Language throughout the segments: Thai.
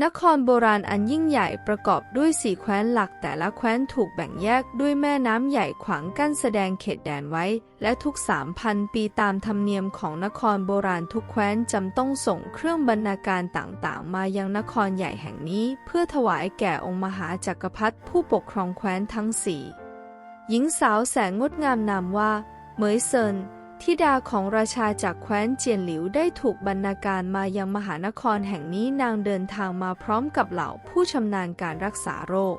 นครโบราณอันยิ่งใหญ่ประกอบด้วยสี่แคว้นหลักแต่ละแคว้นถูกแบ่งแยกด้วยแม่น้ำใหญ่ขวางกั้นแสดงเขตแดนไว้ และทุกสามพันปีตามธรรมเนียมของนครโบราณทุกแคว้นจำต้องส่งเครื่องบรรณาการต่างๆ มายังนครใหญ่แห่งนี้ เพื่อถวายแก่องค์มหาจักรพรรดิผู้ปกครองแคว้นทั้งสี่หญิงสาวแสนงดงามนามว่า เหมยเซิน ธิดาของราชาจากแคว้นเจียนหลิวได้ถูกบรรณาการมายังมหานครแห่งนี้นางเดินทางมาพร้อมกับเหล่าผู้ชำนาญการรักษาโรค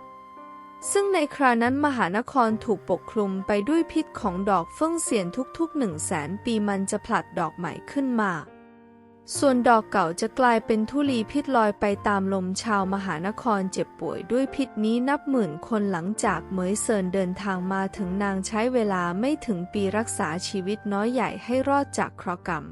ซึ่งในครานั้นมหานครถูกปกคลุมไปด้วยพิษของดอกเฟื่องเสียนทุกๆหนึ่งแสนปีมันจะผลัดดอกใหม่ขึ้นมา ส่วนดอกเก่าจะกลายเป็นทุลีพิษลอยไปตามลมชาวมหานครเจ็บป่วยด้วยพิษนี้นับหมื่นคนหลังจากเหมยเซินเดินทางมาถึงนางใช้เวลาไม่ถึงปีรักษาชีวิตน้อยใหญ่ให้รอดจากเคราะห์กรรม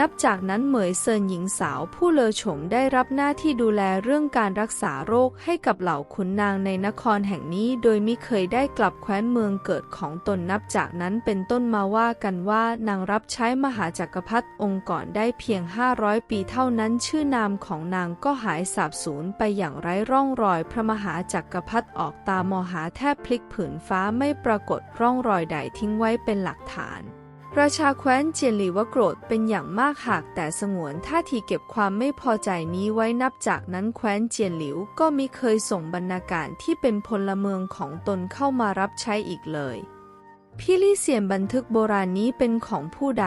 นับจากนั้นเหมยเซินหญิงสาวผู้เลอฉมได้รับหน้าที่ดูแลเรื่องการรักษาโรคให้กับเหล่าขุนนางในนครแห่งนี้โดยมิเคยได้กลับแคว้นเมืองเกิดของตนนับจากนั้นเป็นต้นมาว่ากันว่านางรับใช้มหาจักรพรรดิองค์ก่อนได้เพียง 500 ปีเท่านั้นชื่อนามของนางก็หายสาบสูญไปอย่างไร้ร่องรอยพระมหาจักรพรรดิออกตามอหาแทบพลิกผืนฟ้าไม่ปรากฏร่องรอยใดทิ้งไว้เป็นหลักฐาน ราชาแคว้นเจียนหลีว่าโกรธเป็นอย่างมากหากแต่สงวนท่าทีเก็บความไม่พอใจนี้ไว้นับจากนั้นแคว้นเจียนหลิวก็มิเคยส่งบรรณาการที่เป็นพลเมืองของตนเข้ามารับใช้อีกเลย พี่ลี่เสียนบันทึกโบราณนี้เป็นของผู้ใด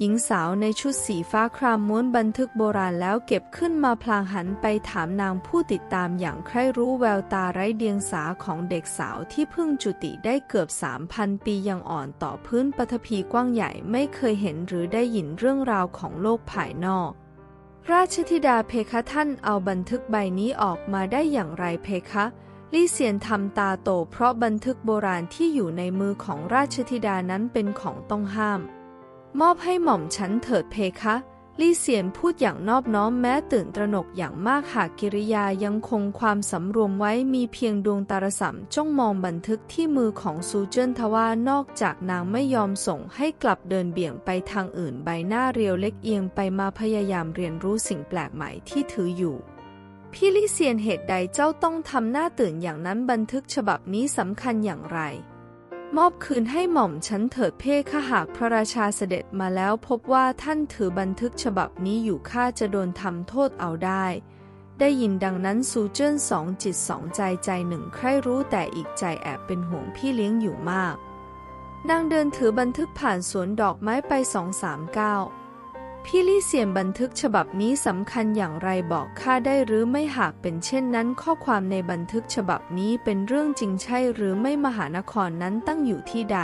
หญิงสาวในชุดสีฟ้าครามม้วนบันทึกโบราณแล้วเก็บขึ้นมาพลางหันไปถามนางผู้ติดตามอย่างใคร่รู้แววตาไร้เดียงสาของเด็กสาวที่เพิ่งจุติได้เกือบสามพันปียังอ่อนต่อพื้นปฐพีกว้างใหญ่ไม่เคยเห็นหรือได้ยินเรื่องราวของโลกภายนอก ราชธิดาเพคะท่านเอาบันทึกใบนี้ออกมาได้อย่างไรเพคะลี่เซียนทำตาโตเพราะบันทึกโบราณที่อยู่ในมือของราชธิดานั้นเป็นของต้องห้าม มอบให้หม่อมฉันเถิดเพคะ ลี่เซียนพูดอย่างนอบน้อมแม้ตื่นตระหนกอย่างมากหากกิริยายังคงความสำรวมไว้มีเพียงดวงตาระสำจ้องมองบันทึกที่มือของซูเจิ้นทว่านอกจากนางไม่ยอมส่งให้กลับเดินเบี่ยงไปทางอื่นใบหน้าเรียวเล็กเอียงไปมาพยายามเรียนรู้สิ่งแปลกใหม่ที่ถืออยู่พี่ลี่เซียนเหตุใดเจ้าต้องทำหน้าตื่นอย่างนั้นบันทึกฉบับนี้สำคัญอย่างไร มอบคืนให้หม่อมฉันเถิดเพคะหากพระราชาเสด็จมาแล้วพบว่าท่านถือบันทึกฉบับนี้อยู่ข้าจะโดนทำโทษเอาได้ ได้ยินดังนั้นซูเจิ้นสองจิตสองใจใจหนึ่งใครรู้แต่อีกใจแอบเป็นห่วงพี่เลี้ยงอยู่มากนางเดินถือบันทึกผ่านสวนดอกไม้ไปสองสามก้าว พี่ลี่เสียนบันทึกฉบับนี้สำคัญอย่างไรบอกข้าได้หรือไม่หากเป็นเช่นนั้นข้อความในบันทึกฉบับนี้เป็นเรื่องจริงใช่หรือไม่มหานครนั้นตั้งอยู่ที่ใด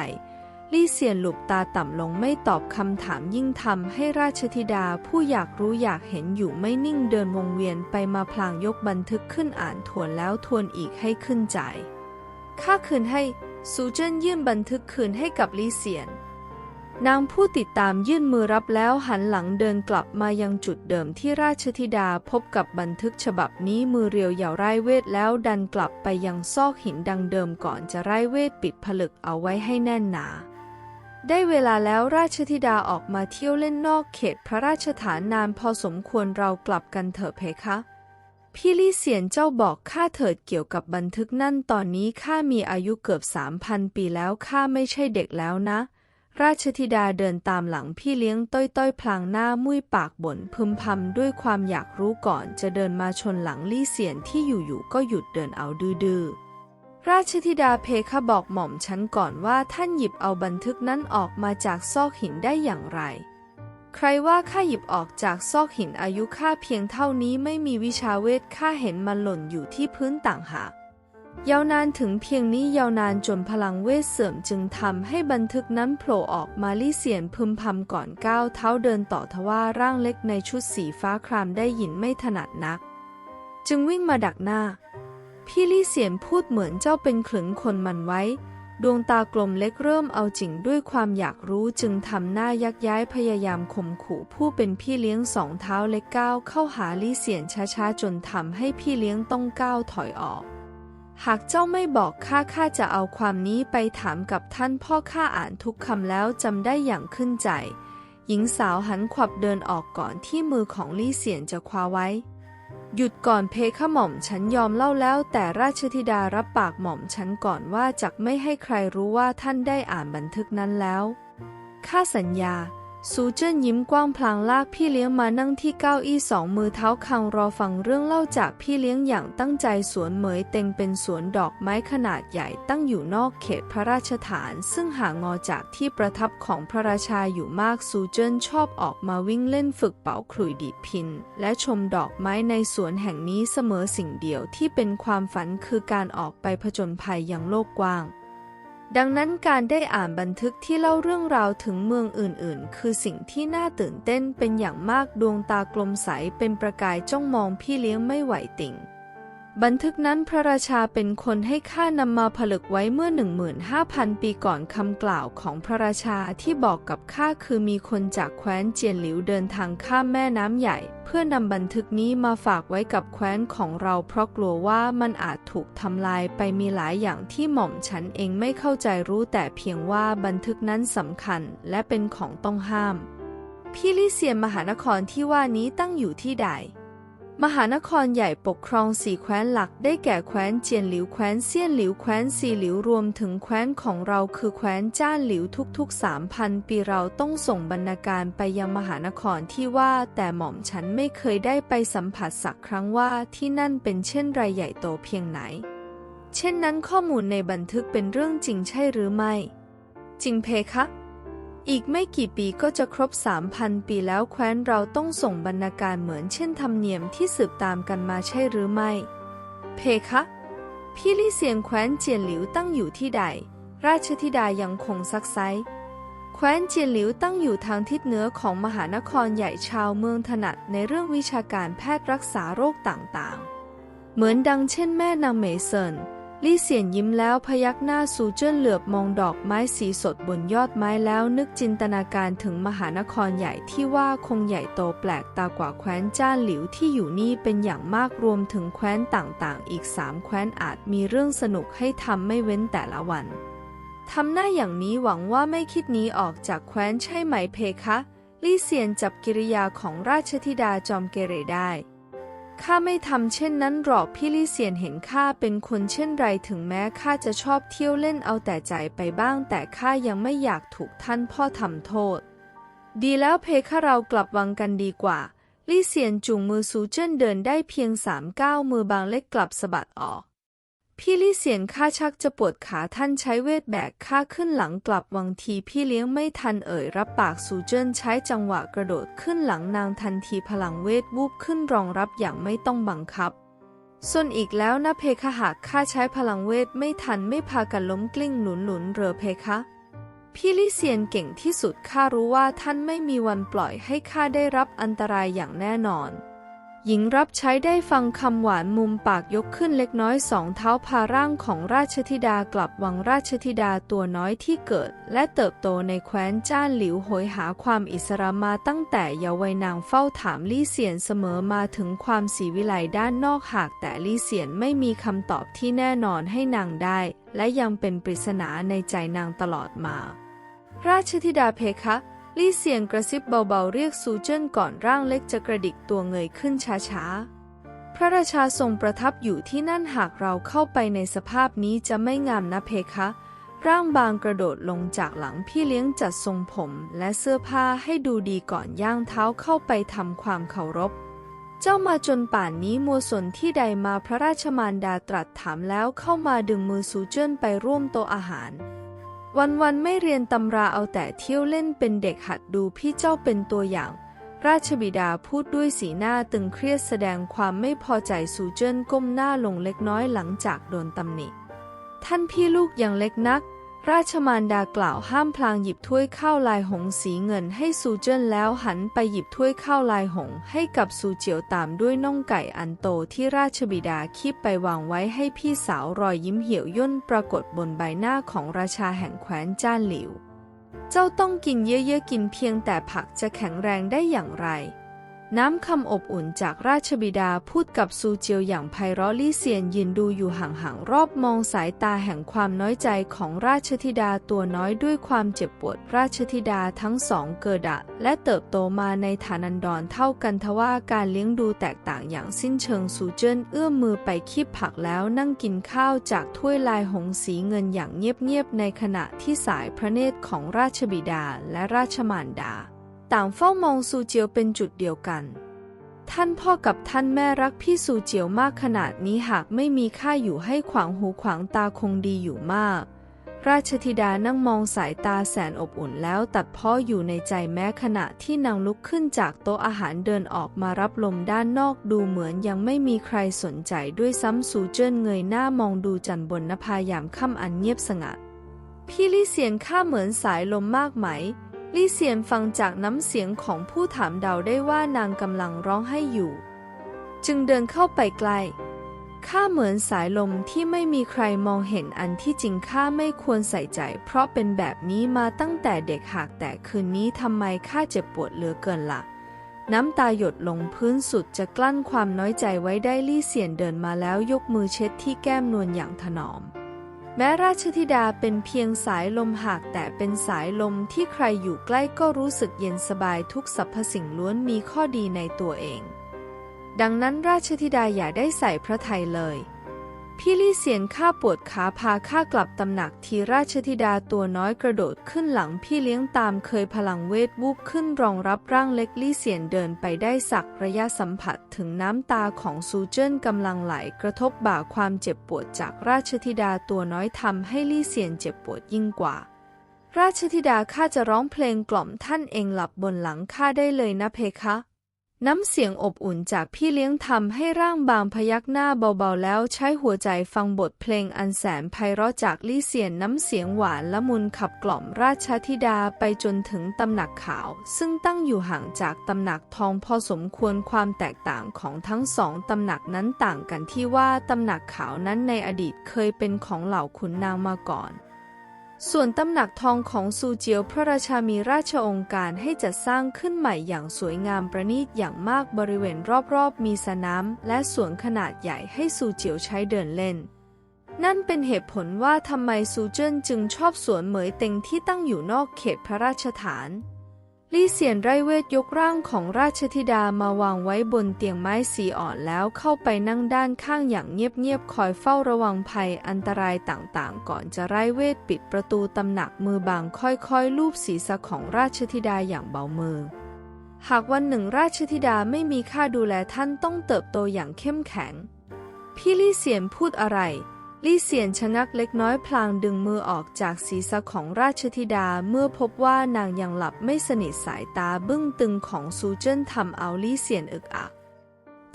ลี่เซียนหลุบตาต่ำลงไม่ตอบคำถามยิ่งทำให้ราชธิดาผู้อยากรู้อยากเห็นอยู่ไม่นิ่งเดินวงเวียนไปมาพลางยกบันทึกขึ้นอ่านทวนแล้วทวนอีกให้ขึ้นใจข้าคืนให้ซูเจิ้นยื่นบันทึกคืนให้กับลี่เซียน นางผู้ติดตามยื่นมือรับแล้วหันหลังเดินกลับมายังจุดเดิมที่ราชธิดาพบกับบันทึกฉบับนี้มือเรียวเหย่าไร้เวทแล้วดันกลับไปยังซอกหินดังเดิมก่อนจะไร้เวทปิดผลึกเอาไว้ให้แน่นหนาได้เวลาแล้วราชธิดาออกมาเที่ยวเล่นนอกเขตพระราชฐานนานพอสมควรเรากลับกันเถอะเพคะ พี่ลี่เสียนเจ้าบอกข้าเถิดเกี่ยวกับบันทึกนั่นตอนนี้ข้ามีอายุเกือบสามพันปีแล้วข้าไม่ใช่เด็กแล้วนะ ราชธิดาเดินตามหลังพี่เลี้ยงต้อยต้อยๆพลางหน้ามุ้ยปากบ่นพึมพำด้วยความอยากรู้ก่อนจะเดินมาชนหลังลี่เสียนที่อยู่ๆก็หยุดเดินเอาดื้อราชธิดาเพคะบอกหม่อมฉันก่อนว่าท่านหยิบเอาบันทึกนั้นออกมาจากซอกหินได้อย่างไร ใครว่าข้าหยิบออกจากซอกหินอายุข้าเพียงเท่านี้ไม่มีวิชาเวทข้าเห็นมันหล่นอยู่ที่พื้นต่างหาก ยาวนานถึงเพียงนี้ยาวนานจนพลังเวทเสื่อมจึงทำให้บันทึกนั้นโผล่ออกมาลี่เสียนพึมพำก่อนก้าวเท้าเดินต่อทว่าร่างเล็กในชุดสีฟ้าครามได้ยินไม่ถนัดนัก จึงวิ่งมาดักหน้า พี่ลี่เสียนพูดเหมือนเจ้าเป็นขลึงคนมันไว้ ดวงตากลมเล็กเริ่มเอาจริงด้วยความอยากรู้จึงทำหน้ายักย้ายพยายามข่มขู่ผู้เป็นพี่เลี้ยงสองเท้าเล็กก้าวเข้าหาลี่เสียนช้าๆจนทำให้พี่เลี้ยงต้องก้าวถอยออก หากเจ้าไม่บอกข้าข้าจะเอาความนี้ไปถามกับท่านพ่อข้าอ่านทุกคำแล้วจำได้อย่างขึ้นใจ หญิงสาวหันขวับเดินออกก่อนที่มือของลี่เสียนจะคว้าไว้ หยุดก่อนเพคะหม่อมฉันยอมเล่าแล้ว แต่ราชธิดารับปากหม่อมฉันก่อนว่าจะไม่ให้ใครรู้ว่าท่านได้อ่านบันทึกนั้นแล้วข้าสัญญา ซูเจิ้นยิ้มกว้างพลางลากพี่เลี้ยงมานั่งที่เก้าอี้สองมือเท้าคางรอฟังเรื่องเล่าจากพี่เลี้ยงอย่างตั้งใจสวนเหมยเต็งเป็นสวนดอกไม้ขนาดใหญ่ตั้งอยู่นอกเขตพระราชฐาน ซึ่งห่างงอจากที่ประทับของพระราชาอยู่มากซูเจิ้นชอบออกมาวิ่งเล่นฝึกเป๋าขลุ่ยดีพิน และชมดอกไม้ในสวนแห่งนี้เสมอสิ่งเดียวที่เป็นความฝันคือการออกไปผจญภัยยังโลกกว้าง ดังนั้นการได้อ่านบันทึกที่เล่าเรื่องราวถึงเมืองอื่นๆ คือสิ่งที่น่าตื่นเต้นเป็นอย่างมากดวงตากลมใสเป็นประกายจ้องมองพี่เลี้ยงไม่ไหวติ่ง บันทึกนั้นพระราชาเป็นคนให้ข้านำมาผลึกไว้เมื่อ 15,000 ปีก่อนคำกล่าวของพระราชาที่บอกกับข้าคือมีคนจากแคว้นเจียนหลิวเดินทางข้ามแม่น้ำใหญ่ เพื่อนำบันทึกนี้มาฝากไว้กับแคว้นของเราเพราะกลัวว่ามันอาจถูกทำลายไปมีหลายอย่างที่หม่อมฉันเองไม่เข้าใจรู้แต่เพียงว่าบันทึกนั้นสำคัญและเป็นของต้องห้าม พี่ลิเซียนมหานครที่ว่านี้ตั้งอยู่ที่ใด มหานครใหญ่ปกครองสี่แคว้นหลักได้แก่แคว้นเจียนหลิวแคว้นเซียนหลิวแคว้นซีหลิวรวมถึงแคว้นของเราคือแคว้นจ้านหลิวทุกๆสามพันปีเราต้องส่งบรรณาการไปยังมหานครที่ว่าแต่หม่อมฉันไม่เคยได้ไปสัมผัสสักครั้งว่าที่นั่นเป็นเช่นไรใหญ่โตเพียงไหน เช่นนั้นข้อมูลในบันทึกเป็นเรื่องจริงใช่หรือไม่ จริงเพคะ อีกไม่กี่ปีก็จะครบ 3,000 ปีแล้วแคว้นเราต้องส่งบรรณาการเหมือนเช่นธรรมเนียมที่สืบตามกันมาใช่หรือไม่ เพคะ พี่ลี่เซียงแคว้นเจียนหลิวตั้งอยู่ที่ใด ราชธิดายังคงซักไซแคว้นเจียนหลิวตั้งอยู่ทางทิศเหนือของมหานครใหญ่ชาวเมืองถนัดในเรื่องวิชาการแพทย์รักษาโรคต่างๆ เหมือนดังเช่นแม่นางเมเซิน ลี่เสียนยิ้มแล้วพยักหน้าซูเจิ้นเหลือบมองดอกไม้สีสดบนยอดไม้แล้วนึกจินตนาการถึงมหานครใหญ่ที่ว่าคงใหญ่โตแปลกตากว่าแคว้นจ้านหลิวที่อยู่นี่เป็นอย่างมากรวมถึงแคว้นต่างๆ อีกสามแคว้นอาจมีเรื่องสนุกให้ทำไม่เว้นแต่ละวันทำหน้าอย่างนี้หวังว่าไม่คิดหนี้ออกจากแคว้นใช่ไหมเพคะ ลี่เซียนจับกิริยาของราชธิดาจอมเกเรได้ ข้าไม่ทำเช่นนั้นหรอกพี่ลี่เซียนเห็นข้าเป็นคนเช่นไรถึงแม้ข้าจะชอบเที่ยวเล่นเอาแต่ใจไปบ้าง แต่ข้ายังไม่อยากถูกท่านพ่อทำโทษ ดีแล้วเพคะเรากลับวังกันดีกว่า ลี่เซียนจุงมือซูเจิ้นเดินได้เพียงสามก้าวมือบางเล็กกลับสะบัดออก พี่ลี่เซียนข้าชักจะปวดขาท่านใช้เวทแบกข้าขึ้นหลังกลับวังทีพี่เลี้ยงไม่ทันเอ่ยรับปากซูเจิ้นใช้จังหวะกระโดดขึ้นหลังนางทันทีพลังเวทวูบขึ้นรองรับอย่างไม่ต้องบังคับ ส่วนอีกแล้วนะเพคะหากข้าใช้พลังเวทไม่ทันไม่พากันล้มกลิ้งหนุนหนุนเรือเพคะพี่ลิเซียนเก่งที่สุดข้ารู้ว่าท่านไม่มีวันปล่อยให้ข้าได้รับอันตรายอย่างแน่นอน หญิงรับใช้ได้ฟังคำหวานมุมปากยกขึ้นเล็กน้อยสองเท้าพาร่างของราชธิดากลับวังราชธิดาตัวน้อยที่เกิด และเติบโตในแคว้นจ้านหลิวโหยหาความอิสระมาตั้งแต่เยาว์วัยนางเฝ้าถามลี่เซียนเสมอมาถึงความสีวิไลด้านนอกหากแต่ลี่เซียนไม่มีคำตอบที่แน่นอนให้นางได้ และยังเป็นปริศนาในใจนางตลอดมา ราชธิดาเพคะ ลี่เซียนกระซิบเบาๆ เรียกซูเจิ้นก่อนร่างเล็กจะกระดิกตัวเงยขึ้นช้าๆ พระราชาทรงประทับอยู่ที่นั่นหากเราเข้าไปในสภาพนี้จะไม่งามนะเพคะ ร่างบางกระโดดลงจากหลังพี่เลี้ยงจัดทรงผมและเสื้อผ้าให้ดูดีก่อนย่างเท้าเข้าไปทำความเคารพ เจ้ามาจนป่านนี้มัวสนที่ใดมาพระราชมารดาตรัสถามแล้วเข้ามาดึงมือซูเจิ้นไปร่วมโตอาหาร วันๆไม่เรียนตำราเอาแต่เที่ยวเล่นเป็นเด็กหัดดูพี่เจ้าเป็นตัวอย่าง ราชบิดาพูดด้วยสีหน้าตึงเครียดแสดงความไม่พอใจซูเจิ้นก้มหน้าลงเล็กน้อยหลังจากโดนตำหนิ ท่านพี่ลูกยังเล็กนัก ราชมารดากล่าวห้ามพลางหยิบถ้วยข้าวลายหงสีเงินให้ซูเจิ้นแล้วหันไปหยิบถ้วยข้าวลายหงให้กับซูเจียวตามด้วยน่องไก่อันโตที่ราชบิดาคีบไปวางไว้ให้พี่สาวรอยยิ้มเหี่ยวย่นปรากฏบนใบหน้าของราชาแห่งแคว้นจ้านหลิว เจ้าต้องกินเยอะๆกินเพียงแต่ผักจะแข็งแรงได้อย่างไร น้ำคำอบอุ่นจากราชบิดาพูดกับซูเจียวอย่างไพเราะลี่เซียนยืนดูอยู่ห่างๆรอบมองสายตาแห่งความน้อยใจของราชธิดาตัวน้อยด้วยความเจ็บปวดราชธิดาทั้งสองเกิดะและเติบโตมาในฐานันดรเท่ากันทว่าการเลี้ยงดูแตกต่างอย่างสิ้นเชิงซูเจิ้นเอื้อมมือไปคีบผักแล้วนั่งกินข้าวจากถ้วยลายหงส์สีเงินอย่างเงียบๆในขณะที่สายพระเนตรของราชบิดาและราชมารดา ต่างเฝ้ามองซูเจียวเป็นจุดเดียวกัน ท่านพ่อกับท่านแม่รักพี่ซูเจียวมากขนาดนี้หากไม่มีข้าอยู่ให้ขวางหูขวางตาคงดีอยู่มาก ราชธิดานั่งมองสายตาแสนอบอุ่นแล้วตัดพ้ออยู่ในใจแม้ขณะที่นางลุกขึ้นจากโต๊ะอาหารเดินออกมารับลมด้านนอกดูเหมือนยังไม่มีใครสนใจด้วยซ้ำซูเจิ้นเงยหน้ามองดูจันบนนภายามค่ำอันเงียบสงัดพี่ลี่เซียนข้าเหมือนสายลมมากไหม ลี่เซียนฟังจากน้ำเสียงของผู้ถามเดาได้ว่านางกำลังร้องไห้อยู่ จึงเดินเข้าไปใกล้ข้าเหมือนสายลมที่ไม่มีใครมองเห็นอันที่จริงข้าไม่ควรใส่ใจ เพราะเป็นแบบนี้มาตั้งแต่เด็กหากแต่คืนนี้ทำไมข้าเจ็บปวดเหลือเกินละ่ะ น้ำตาหยดลงพื้นสุดจะกลั้นความน้อยใจไว้ได้ลี่เสียนเดินมาแล้วยกมือเช็ดที่แก้มนวลอย่างถนอม แม้ราชธิดาเป็นเพียงสายลมหากแต่เป็นสายลมที่ใครอยู่ใกล้ก็รู้สึกเย็นสบายทุกสรรพสิ่งล้วนมีข้อดีในตัวเอง ดังนั้นราชธิดาอย่าได้ใส่พระไทยเลย พี่ลี่เสียนข้าปวดขาพาข้ากลับตำหนักทีราชธิดาตัวน้อยกระโดดขึ้นหลังพี่เลี้ยงตามเคยพลังเวทวูบขึ้นรองรับร่างเล็กลี่เสียนเดินไปได้สักระยะสัมผัสถึงน้ำตาของซูเจิ้นกำลังไหลกระทบบ่าความเจ็บปวดจากราชธิดาตัวน้อยทำให้ลี่เสียนเจ็บปวดยิ่งกว่า ราชธิดาข้าจะร้องเพลงกล่อมท่านเองหลับบนหลังข้าได้เลยนะเพคะ น้ำเสียงอบอุ่นจากพี่เลี้ยงทำให้ร่างบางพยักหน้าเบาๆแล้วใช้หัวใจฟังบทเพลงอันแสนไพเราะจากลี่เสียนน้ำเสียงหวานละมุนขับกล่อมราชธิดาไปจนถึงตำหนักขาว ซึ่งตั้งอยู่ห่างจากตำหนักทองพอสมควรความแตกต่างของทั้งสองตำหนักนั้นต่างกันที่ว่าตำหนักขาวนั้นในอดีตเคยเป็นของเหล่าขุนนางมาก่อน ส่วนตำหนักทองของซูเจียวพระราชามีราชองค์การให้จัดสร้างขึ้นใหม่อย่างสวยงามประณีตอย่างมากบริเวณรอบๆ มีสนามและสวนขนาดใหญ่ให้ซูเจียวใช้เดินเล่น นั่นเป็นเหตุผลว่าทำไมซูเจิ้นจึงชอบสวนเหมยเต็งที่ตั้งอยู่นอกเขตพระราชฐาน ลี่เซียนไร่เวทยกร่างของราชธิดามาวางไว้บนเตียงไม้สีอ่อนแล้วเข้าไปนั่งด้านข้างอย่างเงียบๆคอยเฝ้าระวังภัยอันตรายต่างๆ ก่อนจะไร่เวทปิดประตูตำหนักมือบางค่อยๆ ลูบศีรษะของราชธิดาอย่างเบามือ หากวันหนึ่งราชธิดาไม่มีค่าดูแลท่านต้องเติบโตอย่างเข้มแข็ง พี่ลี่เซียนพูดอะไร ลี่เซียนชะงักเล็กน้อยพลางดึงมือออกจากศีรษะของราชธิดาเมื่อพบว่านางยังหลับไม่สนิทสายตาบึ้งตึงของซูเจิ้นทำเอาลี่เซียนอึกอัก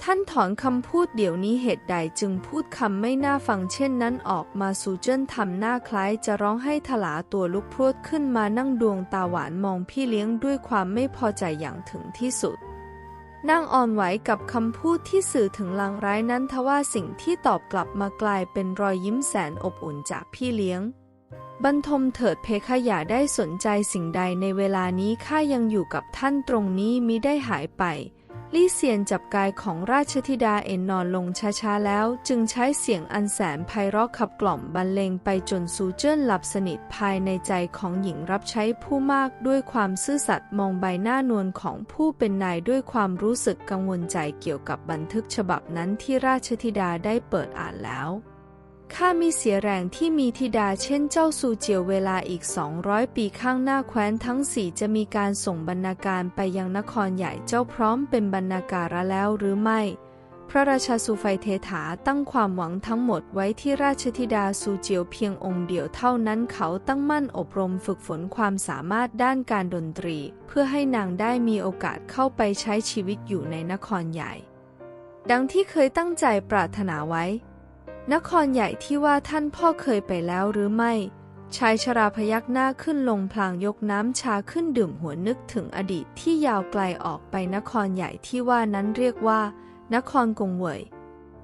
ท่านถอนคำพูดเดี๋ยวนี้เหตุใดจึงพูดคำไม่น่าฟังเช่นนั้นออกมาซูเจิ้นทำหน้าคล้ายจะร้องให้ถลาตัวลุกพรวดขึ้นมานั่งดวงตาหวานมองพี่เลี้ยงด้วยความไม่พอใจอย่างถึงที่สุด นั่งอ่อนไหวกับคำพูดที่สื่อถึงลางร้ายนั้นทว่าสิ่งที่ตอบกลับมากลายเป็นรอยยิ้มแสนอบอุ่นจากพี่เลี้ยง บรรทมเถิดเพคะอย่าได้สนใจสิ่งใดในเวลานี้ข้ายังอยู่กับท่านตรงนี้มิได้หายไป ลี่เซียนจับกายของราชธิดาเอ็นนอนลงช้าๆแล้ว จึงใช้เสียงอันแสนไพเราะขับกล่อมบรรเลงไปจนซูเจิ้นหลับสนิทภายในใจของหญิงรับใช้ผู้มากด้วยความซื่อสัตย์มองใบหน้านวลของผู้เป็นนายด้วยความรู้สึกกังวลใจเกี่ยวกับบันทึกฉบับนั้นที่ราชธิดาได้เปิดอ่านแล้ว ข้ามีเสียแรงที่มีธิดาเช่นเจ้าซูเจียวเวลาอีก 200 ปีข้างหน้าแคว้นทั้งสี่จะมีการส่งบรรณาการไปยังนครใหญ่เจ้าพร้อมเป็นบรรณาการะแล้วหรือไม่ พระราชาสุไฟเทถาตั้งความหวังทั้งหมดไว้ที่ราชธิดาซูเจียวเพียงองค์เดียวเท่านั้นเขาตั้งมั่นอบรมฝึกฝนความสามารถด้านการดนตรี เพื่อให้นางได้มีโอกาสเข้าไปใช้ชีวิตอยู่ในนครใหญ่ ดังที่เคยตั้งใจปรารถนาไว้ นครใหญ่ที่ว่าท่านพ่อเคยไปแล้วหรือไม่ ชายชราพยักหน้าขึ้นลงพลางยกน้ำชาขึ้นดื่มหัวนึกถึงอดีตที่ยาวไกลออกไปนครใหญ่ที่ว่านั้นเรียกว่า นครกงเวย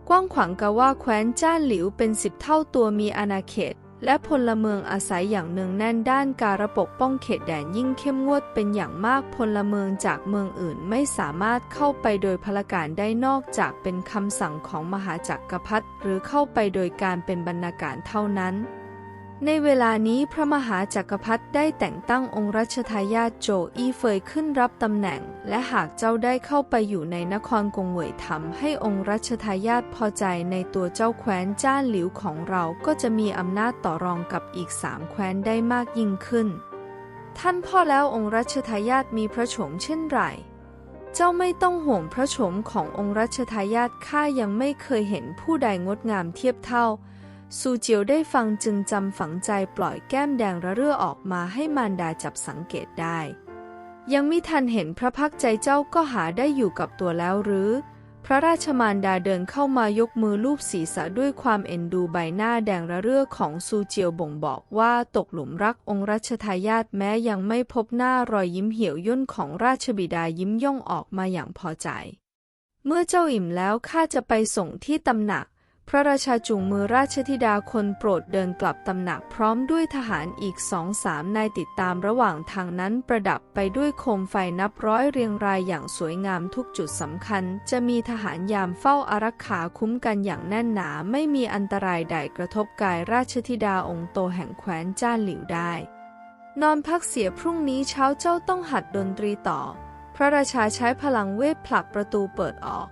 กว้างขวางกะว่าแคว้นจ้านหลิวเป็นสิบเท่าตัวมีอาณาเขต และพลเมืองอาศัยอย่างเนืองแน่นด้านการปกป้องเขตแดนยิ่งเข้มงวดเป็นอย่างมากพลเมืองจากเมืองอื่นไม่สามารถเข้าไปโดยพลการได้นอกจากเป็นคำสั่งของมหาจักรพรรดิหรือเข้าไปโดยการเป็นบรรณาการเท่านั้น ในเวลานี้พระมหาจักรพรรดิได้แต่งตั้งองค์รัชทายาทโจอี้เฟยขึ้นรับตำแหน่ง และหากเจ้าได้เข้าไปอยู่ในนครกงเหวยทำให้องค์รัชทายาทพอใจในตัวเจ้าแคว้นจ้านหลิวของเราก็จะมีอำนาจต่อรองกับอีกสามแคว้นได้มากยิ่งขึ้น ท่านพ่อแล้วองค์รัชทายาทมีพระโฉมเช่นไรเจ้าไม่ต้องห่วงพระโฉมขององค์รัชทายาทข้ายังไม่เคยเห็นผู้ใดงดงามเทียบเท่า ซูเจียวได้ฟังจึงจำฝังใจปล่อยแก้มแดงระเรื่อออกมาให้มารดาจับสังเกตได้ ยังมิทันเห็นพระพักใจเจ้าก็หาได้อยู่กับตัวแล้วหรือ พระราชมารดาเดินเข้ามายกมือลูบศีรษะด้วยความเอ็นดูใบหน้าแดงระเรื่อของซูเจียวบ่งบอกว่าตกหลุมรักองค์รัชทายาทแม้ยังไม่พบหน้ารอยยิ้มเหี่ยวย่นของราชบิดายิ้มย่องออกมาอย่างพอใจ เมื่อเจ้าอิ่มแล้วข้าจะไปส่งที่ตำหนัก พระราชาจุงมือราชธิดาคนโปรดเดินกลับตำหนักพร้อมด้วยทหารอีกสองสามนายติดตามระหว่างทางนั้นประดับไปด้วยโคมไฟนับร้อยเรียงรายอย่างสวยงามทุกจุดสำคัญ จะมีทหารยามเฝ้าอารักขาคุ้มกันอย่างแน่นหนาไม่มีอันตรายใดกระทบกายราชธิดาองค์โตแห่งแคว้นจ้านหลิวได้ นอนพักเสียพรุ่งนี้เช้าเจ้าต้องหัดดนตรีต่อ พระราชาใช้พลังเวทผลักประตูเปิดออก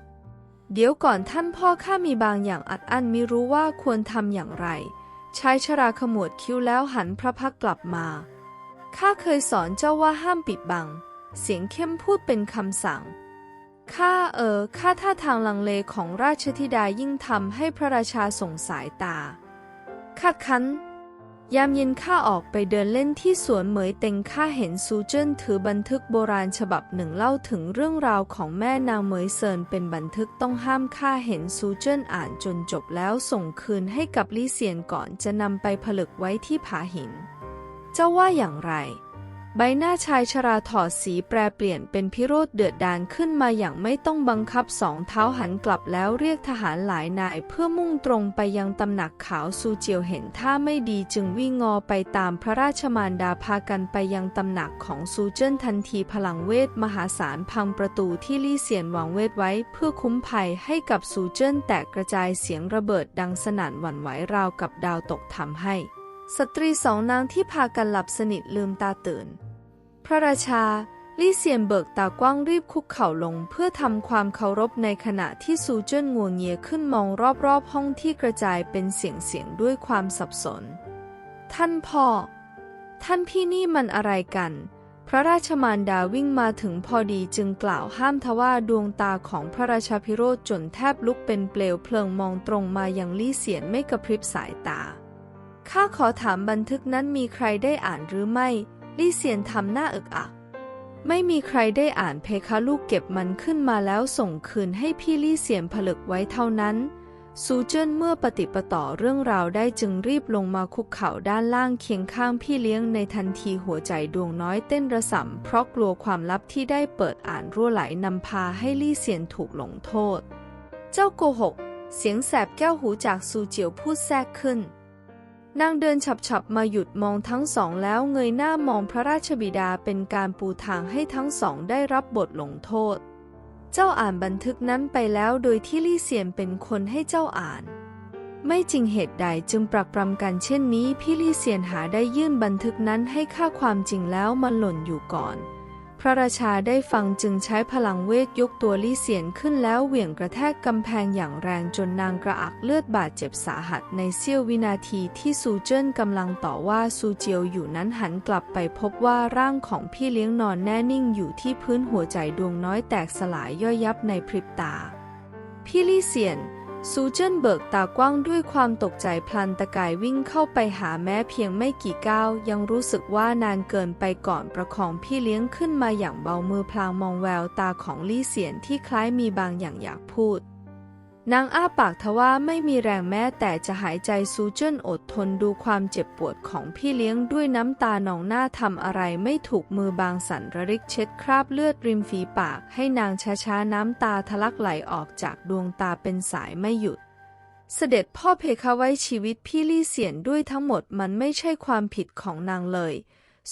เดี๋ยวก่อนท่านพ่อข้ามีบางอย่างอัดอั้นไมิรู้ว่าควรทำอย่างไร ชายชราขมวดคิ้วแล้วหันพระพักกลับมา ข้าเคยสอนเจ้าว่าห้ามปิดบัง เสียงเข้มพูดเป็นคำสั่ง ข้าเออข้าท่าทางลังเลของราชธิดายิ่งทำให้พระราชาสงสายตาคาดคัน ยามเย็นข้าออกไปเดินเล่นที่สวนเหมยเต็งข้าเห็นซูเจิ้นถือบันทึกโบราณฉบับหนึ่งเล่าถึงเรื่องราวของแม่นางเหมยเซินเป็นบันทึกต้องห้ามข้าเห็นซูเจิ้นอ่านจนจบแล้วส่งคืนให้กับลี่เซียนก่อนจะนำไปผลึกไว้ที่ผาหิน เจ้าว่าอย่างไร ใบหน้าชายชราถอดสีแปรเปลี่ยนเป็นพิโรธเดือดดานขึ้นมาอย่างไม่ต้องบังคับสองเท้าหันกลับแล้วเรียกทหารหลายนายเพื่อมุ่งตรงไปยังตำหนักขาวซูเจียวเห็นท่าไม่ดีจึงวิ่งงอไปตามพระราชมารดาพากันไปยังตำหนักของซูเจิ้นทันทีพลังเวทมหาศาลพังประตูที่ลี่เซียนวางเวทไว้เพื่อคุ้มภัยให้กับซูเจิ้นแตกกระจายเสียงระเบิดดังสนั่นหวั่นไหวราวกับดาวตกทำให้ สตรีสองนางที่พากันหลับสนิทลืมตาตื่น พระราชาลี่เซียนเบิกตากว้างรีบคุกเข่าลงเพื่อทำความเคารพในขณะที่ซูเจิ้นงัวงเงียขึ้นมองรอบๆห้องที่กระจายเป็นเสียงเสียงด้วยความสับสน ท่านพ่อ ท่านพี่นี่มันอะไรกัน พระราชมารดาวิ่งมาถึงพอดีจึงกล่าวห้ามทว่าดวงตาของพระราชาพิโรธจนแทบลุกเป็นเปลวเพลิงมองตรงมายังลี่เสียนไม่กระพริบสายตา ข้าขอถามบันทึกนั้นมีใครได้อ่านหรือไม่ ลี่เซียนทำหน้าอึกอัก ไม่มีใครได้อ่านเพคะลูกเก็บมันขึ้นมาแล้วส่งคืนให้พี่ลี่เซียนผลึกไว้เท่านั้น ซูเจิ้นเมื่อปฏิปต่อเรื่องราวได้จึงรีบลงมาคุกเข่าด้านล่างเคียงข้างพี่เลี้ยงในทันทีหัวใจดวงน้อยเต้นระส่ำเพราะกลัวความลับที่ได้เปิดอ่านรั่วไหลนำพาให้ลี่เซียนถูกลงโทษ เจ้าโกหก เสียงแสบแก้วหูจากซูเจียวพูดแทรกขึ้น นางเดินฉับๆมาหยุดมองทั้งสองแล้วเงยหน้ามองพระราชบิดาเป็นการปูทางให้ทั้งสองได้รับบทลงโทษ เจ้าอ่านบันทึกนั้นไปแล้วโดยที่ลี่เซียนเป็นคนให้เจ้าอ่าน ไม่จริงเหตุใดจึงปรักปรำกันเช่นนี้พี่ลี่เซียนหาได้ยื่นบันทึกนั้นให้ค่าความจริงแล้วมันหล่นอยู่ก่อน พระราชาได้ฟังจึงใช้พลังเวทยกตัวลี่เซียนขึ้นแล้วเหวี่ยงกระแทกกำแพงอย่างแรงจนนางกระอักเลือดบาดเจ็บสาหัสในเสี้ยววินาทีที่ซูเจิ้นกำลังต่อว่าซูเจียวอยู่นั้นหันกลับไปพบว่าร่างของพี่เลี้ยงนอนแน่นิ่งอยู่ที่พื้นหัวใจดวงน้อยแตกสลายย่อยยับในพริบตา พี่ลี่เซียน ซูเจนเบิกตากว้างด้วยความตกใจพลันตะกายวิ่งเข้าไปหาแม้เพียงไม่กี่ก้าว ยังรู้สึกว่านานเกินไปก่อนประคองพี่เลี้ยงขึ้นมาอย่างเบามือพลางมองแววตาของลี่เซียนที่คล้ายมีบางอย่างอยากพูด นางอ้าปากทว่าไม่มีแรงแม้แต่จะหายใจซูเจิ้นอดทนดูความเจ็บปวดของพี่เลี้ยงด้วยน้ำตาหนองหน้าทำอะไรไม่ถูกมือบางสันระริกเช็ดคราบเลือดริมฝีปาก ให้นางช้าๆน้ำตาทะลักไหลออกจากดวงตาเป็นสายไม่หยุด เสด็จพ่อเพคะไว้ชีวิตพี่ลี่เสียนด้วยทั้งหมดมันไม่ใช่ความผิดของนางเลย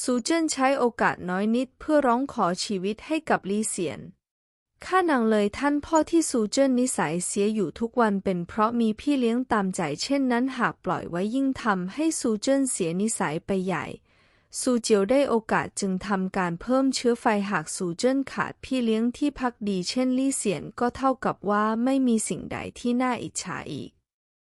ซูเจิ้นใช้โอกาสน้อยนิดเพื่อร้องขอชีวิตให้กับลี่เสียน ข้านางเลยท่านพ่อที่ซูเจิ้นนิสัยเสียอยู่ทุกวันเป็นเพราะมีพี่เลี้ยงตามใจเช่นนั้นหากปล่อยไว้ยิ่งทำให้ซูเจิ้นเสียนิสัยไปใหญ่ซูเจียวได้โอกาสจึงทำการเพิ่มเชื้อไฟหากซูเจิ้นขาดพี่เลี้ยงที่พักดีเช่นลี่เสียนก็เท่ากับว่าไม่มีสิ่งใดที่น่าอิจฉาอีก